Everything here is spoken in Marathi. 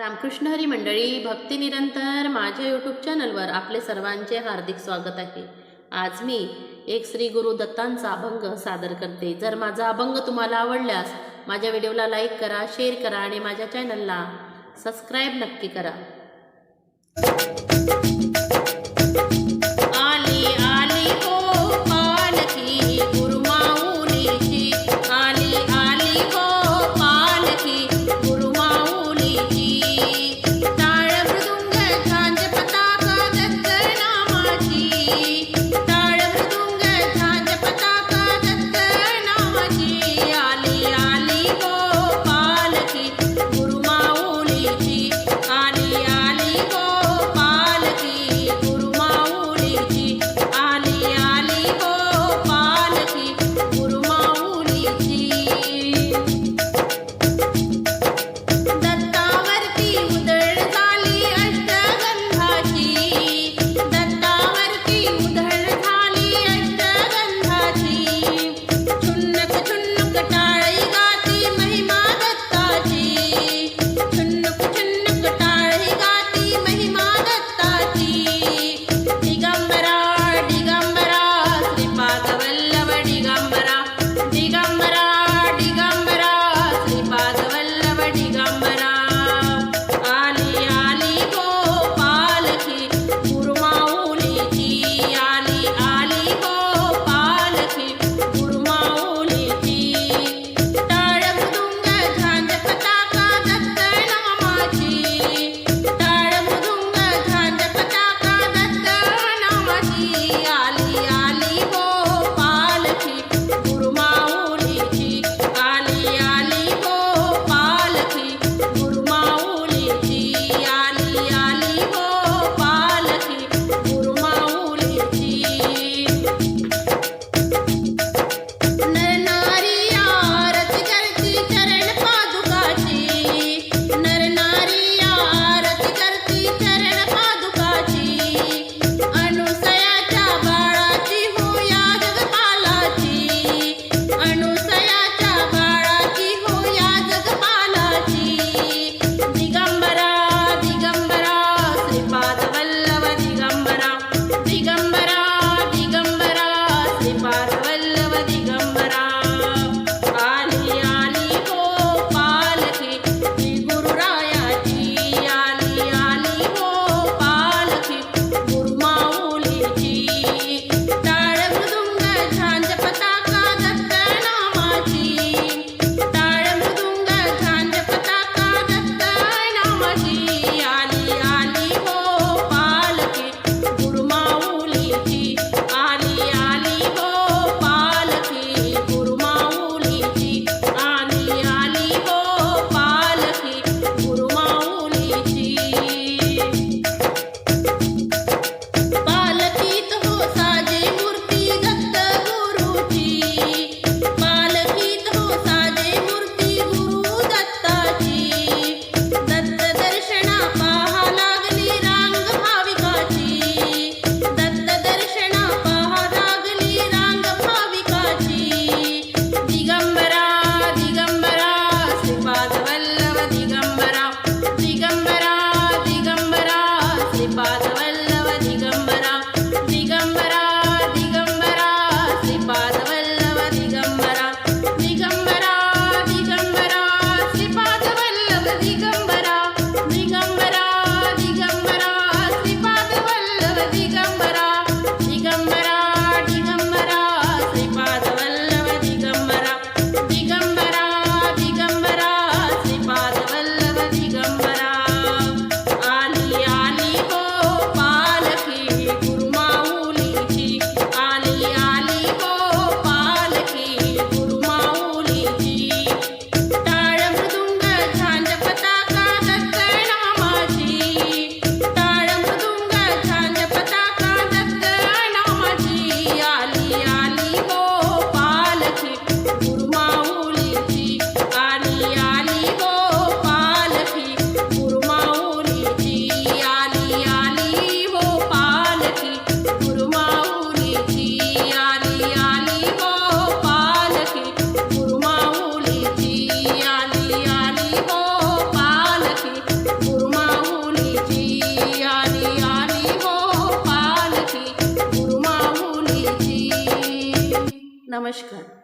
रामकृष्ण हरी मंडळी भक्ती निरंतर माझ्या यूट्यूब चॅनलवर आपले सर्वांचे हार्दिक स्वागत आहे. आज मी एक श्री गुरु दत्तांचा अभंग सादर करते. जर माझा अभंग तुम्हाला आवडल्यास माझ्या व्हिडिओला लाईक करा शेअर करा आणि माझ्या चॅनलला सबस्क्राईब नक्की करा. Başka.